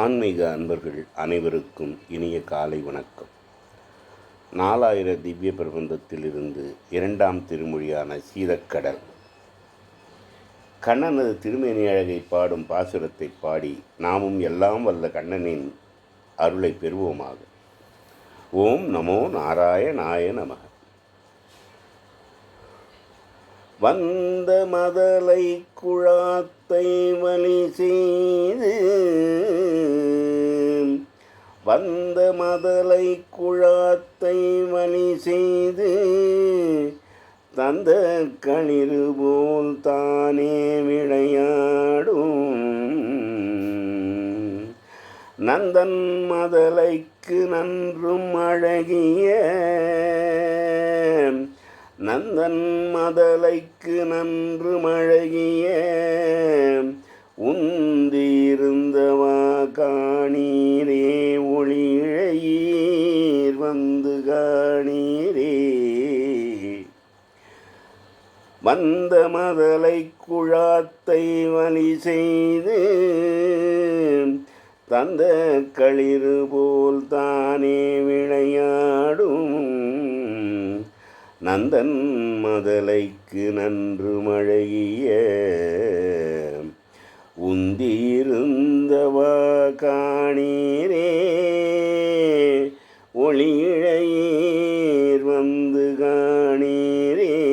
ஆன்மீக அன்பர்கள் அனைவருக்கும் இனிய காலை வணக்கம். நாலாயிர திவ்ய பிரபந்தத்திலிருந்து இரண்டாம் திருமொழியான சீதக்கடல். கண்ணனது திருமேனி அழகை பாடும் பாசுரத்தை பாடி நாமும் எல்லாம் வல்ல கண்ணனின் அருளை பெறுவோமாக. ஓம் நமோ நாராயணாய நமக. வந்த மதலை குழாத்தை வழி செய்து வந்த மதலை குழாத்தை வழி செய்து தந்த களிறு போல் தானே விளையாடும். நந்தன் மதலைக்கு நன்றும் அழகிய நந்தன் மதலைக்கு நன்றும் அழகிய உந்திருந்தவா காணீரே ஒளிழையீர் வந்து காணீரே. வந்த மதலை குழாத்தை வழி செய்து தந்த களிறு போல் தானே விளையாடும். நந்தன் மதலைக்கு நன்று மழகிய உந்தியிருந்தவா கா ஒளியிழையீர் வந்து காணீரே.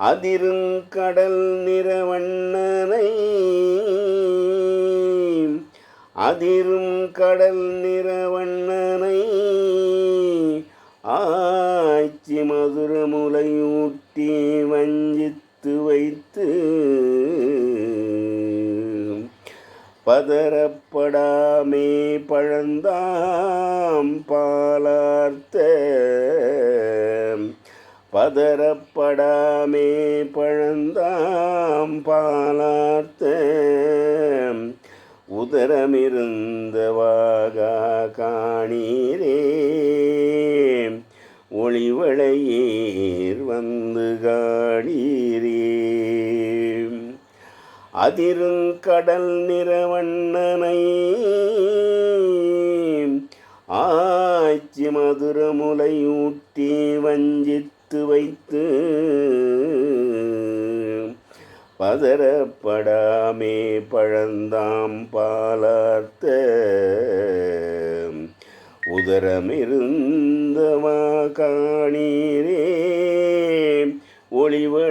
அதிருங்கடல் நிறவண்ணனை. அதிரும் கடல் நிறவண்ணனை. ஆச்சி மதுரமுலையூட்டி வஞ்சித்து வைத்து பதறப்படாமே பழந்தாம் பாலார்த்த பதறப்படாமே பழந்தாம் பாலார்த்த உதரமிருந்தவாகா காணீரே. ஒளிவளையீர் வந்து காணீரே. அதிருங்கடல் நிறவண்ணனை. ஆச்சி மதுரமுலையூட்டி வஞ்சித்து வைத்து பதறப்படாமே பழந்தாம் பாலார்த்த. உதரமிருந்தவா காணீரே. ஒளிவ